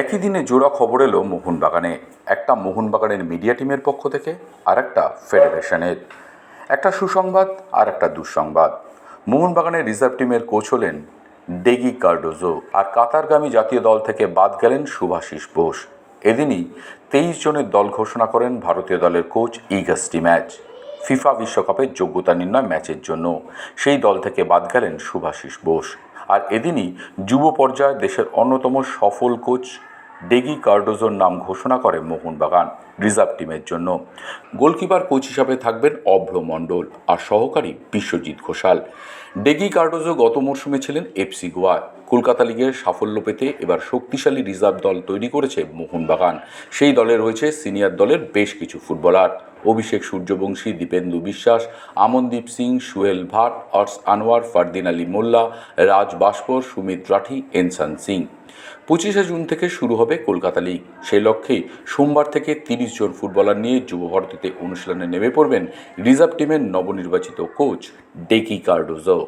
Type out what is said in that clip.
একই দিনে জোড়া খবর এলো মোহনবাগানে, একটা মোহনবাগানের মিডিয়া টিমের পক্ষ থেকে আর একটা ফেডারেশনের। একটা সুসংবাদ আর একটা দুঃসংবাদ। মোহনবাগানের রিজার্ভ টিমের কোচ হলেন ডেগি কার্ডোজো আর কাতারগামী জাতীয় দল থেকে বাদ গেলেন শুভাশিস বোস। এদিনই তেইশ জনের দল ঘোষণা করেন ভারতীয় দলের কোচ ইগাস্টি ম্যাচ। ফিফা বিশ্বকাপের যোগ্যতা নির্ণয় ম্যাচের জন্য। সেই দল থেকে বাদ গেলেন শুভাশিস বোস। আর এদিনই যুব পর্যায়ে দেশের অন্যতম সফল কোচ ডেগি কার্ডোজোর নাম ঘোষণা করে মোহনবাগান রিজার্ভ টিমের জন্য। গোলকিপার কোচ হিসাবে থাকবেন অভ্র মণ্ডল আর সহকারী বিশ্বজিৎ ঘোষাল। ডেগি কার্ডোজো গত মরশুমে ছিলেন এফসি গোয়া কলকাতা লিগের সাফল্য পেতে এবার শক্তিশালী রিজার্ভ দল তৈরি করেছে মোহনবাগান। সেই দলে রয়েছে সিনিয়র দলের বেশ কিছু ফুটবলার। অভিষেক সূর্যবংশী, দীপেন্দু বিশ্বাস, আমনদীপ সিং, সুহেল ভাট, অর্স আনোয়ার, ফারদিন আলী মোল্লা, রাজ বাস্পর সুমিত রাঠি, এনসান সিং। পঁচিশে জুন থেকে শুরু হবে কলকাতা লিগ। সেই লক্ষ্যেই সোমবার থেকে তিরিশ জন ফুটবলার নিয়ে যুব ভারতীতে অনুশীলনে নেমে পড়বেন রিজার্ভ টিমের নবনির্বাচিত কোচ ডেকি কার্ডোজো।